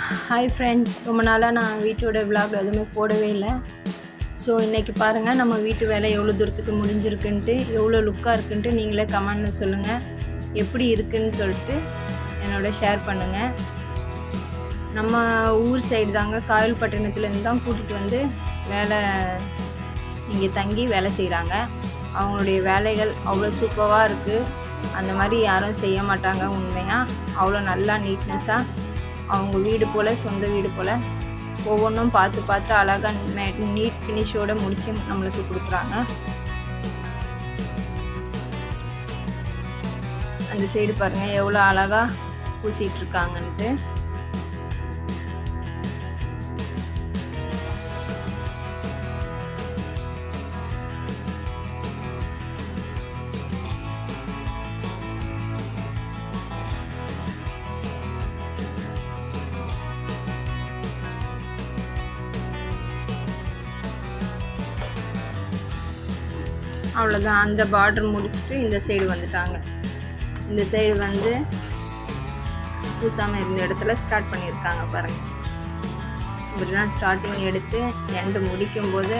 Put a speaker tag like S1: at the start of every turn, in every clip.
S1: Hi friends ரொம்ப நாளாக நான் வீட்டோட விலாக் எதுவுமே போடவே இல்லை. ஸோ இன்றைக்கி பாருங்கள் நம்ம வீட்டு வேலை எவ்வளோ தூரத்துக்கு முடிஞ்சிருக்குன்ட்டு எவ்வளோ லுக்காக இருக்குன்ட்டு நீங்களே கமெண்டில் சொல்லுங்கள் எப்படி இருக்குன்னு சொல்லிட்டு என்னோட ஷேர் பண்ணுங்கள் நம்ம ஊர் சைடு தாங்க காயல்பட்டினத்துலேருந்து தான் கூட்டிகிட்டு வந்து வேலை இங்கே தங்கி வேலை செய்கிறாங்க அவங்களுடைய வேலைகள் அவ்வளோ சூப்பராக இருக்குது அந்த மாதிரி யாரும் செய்ய மாட்டாங்க உண்மையாக அவ்வளோ நல்லா நீட்னஸாக அவங்க வீடு போல் சொந்த வீடு போல் ஒவ்வொன்றும் பார்த்து பார்த்து அழகாக நீட் ஃபினிஷோடு முடித்து நம்மளுக்கு கொடுக்குறாங்க. அந்த சைடு பாருங்கள் எவ்வளோ அழகாக பூசிகிட்ருக்காங்கன்ட்டு அவ்வளோதான் அந்த பார்டர் முடிச்சுட்டு இந்த சைடு வந்துட்டாங்க. இந்த சைடு வந்து பூசாமல் இருந்த இடத்துல ஸ்டார்ட் பண்ணியிருக்காங்க பாருங்கள் இப்படி தான் ஸ்டார்டிங் எடுத்து எண்டு முடிக்கும்போது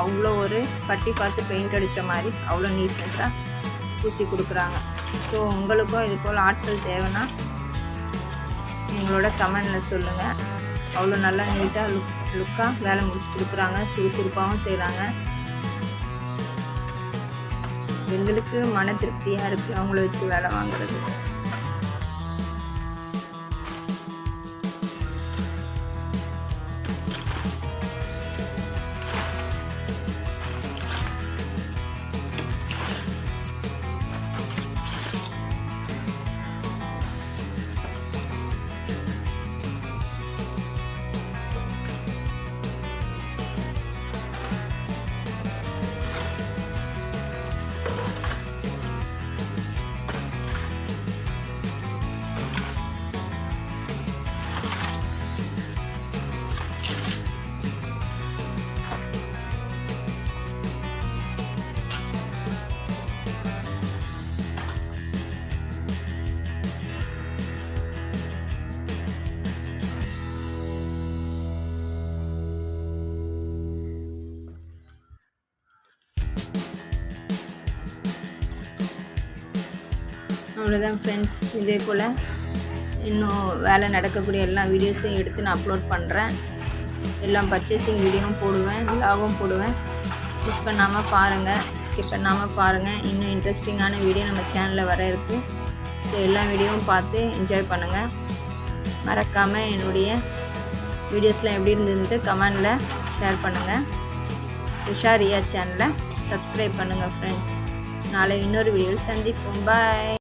S1: அவ்வளோ ஒரு பட்டி பார்த்து பெயிண்ட் அடித்த மாதிரி அவ்வளோ நீட்னஸாக பூசி கொடுக்குறாங்க. ஸோ உங்களுக்கும் இது போல் ஆட்கள் தேவைன்னா எங்களோட கமெண்டில் சொல்லுங்கள் அவ்வளோ நல்லா நீட்டாக லுக் லுக்காக வேலை முடிச்சு கொடுக்குறாங்க. சுறுசுறுப்பாகவும் செய்கிறாங்க எங்களுக்கு மன திருப்தியாக இருக்குது அவங்கள வச்சு வேலை வாங்குறது. அவ்வளோதான் ஃப்ரெண்ட்ஸ் இதே போல் இன்னும் வேலை நடக்கக்கூடிய எல்லா வீடியோஸையும் எடுத்து நான் அப்லோட் பண்ணுறேன் எல்லாம் பர்ச்சேசிங் வீடியோவும் போடுவேன் விலாகும் போடுவேன். மிஸ் பண்ணாமல் பாருங்கள் ஸ்கிப் பண்ணாமல் பாருங்கள் இன்னும் இன்ட்ரெஸ்டிங்கான வீடியோ நம்ம சேனலில் வர இருக்குது ஸோ எல்லா வீடியோவும் பார்த்து என்ஜாய் பண்ணுங்கள் மறக்காமல் என்னுடைய வீடியோஸ்லாம் எப்படி இருந்ததுன்ட்டு கமெண்டில் ஷேர் பண்ணுங்கள் உஷா ரியா சேனலை சப்ஸ்கிரைப் பண்ணுங்கள் ஃப்ரெண்ட்ஸ் நாளை இன்னொரு வீடியோவில் சந்திப்போம். பாய்